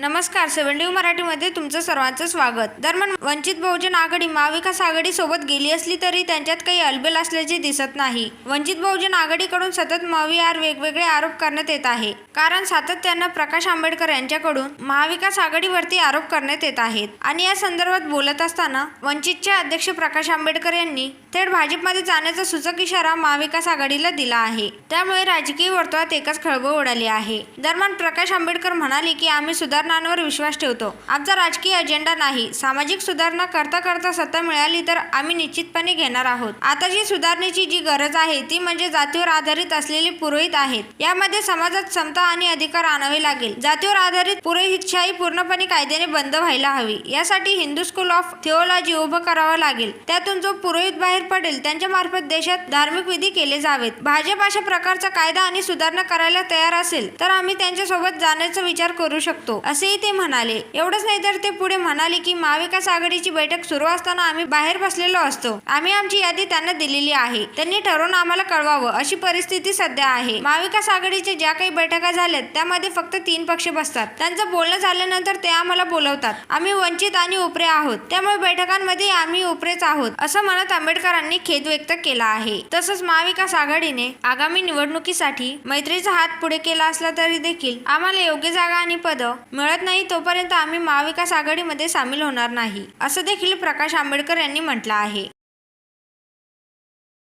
नमस्कार सेव्हन्टी मराठीमध्ये तुमचं सर्वांचं स्वागत. दरम्यान वंचित बहुजन आघाडी महाविकास आघाडी सोबत गेली असली तरी त्यांच्यात काही अलबेल असल्याचे दिसत नाही. वंचित बहुजन आघाडीकडून सतत महाविहार वेगवेगळे आरोप करण्यात येत आहे. कारण सातत्यानं प्रकाश आंबेडकर यांच्याकडून महाविकास आघाडीवरती आरोप करण्यात येत आहेत. आणि या संदर्भात बोलत असताना वंचितचे अध्यक्ष प्रकाश आंबेडकर यांनी थेट भाजपमध्ये जाण्याचा सूचक इशारा महाविकास आघाडीला दिला आहे. त्यामुळे राजकीय वर्तुळात एकच खळबळ उडाली आहे. दरम्यान प्रकाश आंबेडकर म्हणाले की आम्ही सुधार सुधारणांवर विश्वास ठेवतो. आमचा राजकीय अजेंडा नाही. सामाजिक सुधारणा करता करता सत्ता मिळाली तर आम्ही निश्चितपणे घेणार आहोत. आता जी सुधारणेची जी गरज आहे ती म्हणजे जातीवर आधारित असलेले पुरोहित आहेत. यामध्ये समाजात समता आणि अधिकार आणावे लागेल. जातीवर आधारित पुरोहितशाही पूर्णपणे कायद्याने बंद व्हायला हवी. यासाठी हिंदू स्कूल ऑफ थिओलॉजी उभं करावं लागेल. त्यातून जो पुरोहित बाहेर पडेल त्यांच्या मार्फत देशात धार्मिक विधी केले जावेत. भाजप अशा प्रकारचा कायदा आणि सुधारणा करायला तयार असेल तर आम्ही त्यांच्यासोबत जाण्याचा विचार करू शकतो असेही ते म्हणाले. एवढंच नाही तर ते पुढे म्हणाले की महाविकास आघाडीची बैठक सुरू असताना आम्ही बाहेर बसलेलो असतो. आम्ही आमची यादी त्यांना दिलेली आहे. त्यांनी ठरवून आम्हाला कळवावं अशी परिस्थिती सध्या आहे. महाविकास आघाडीच्या ज्या काही बैठका झाल्यात त्यामध्ये फक्त तीन पक्ष बसतात. त्यांचं बोलणं झाल्यानंतर ते आम्हाला बोलवतात. आम्ही वंचित आणि उपरे आहोत. त्यामुळे बैठकांमध्ये आम्ही उपरेच आहोत असं म्हणत आंबेडकरांनी खेद व्यक्त केला आहे. तसंच महाविकास आघाडीने आगामी निवडणुकीसाठी मैत्रीचा हात पुढे केला असला तरी देखील आम्हाला योग्य जागा आणि पदं मिळत नाही तोपर्यंत आम्ही महाविकास आघाडीमध्ये सामील होणार नाही असं देखील प्रकाश आंबेडकर यांनी म्हटलं आहे.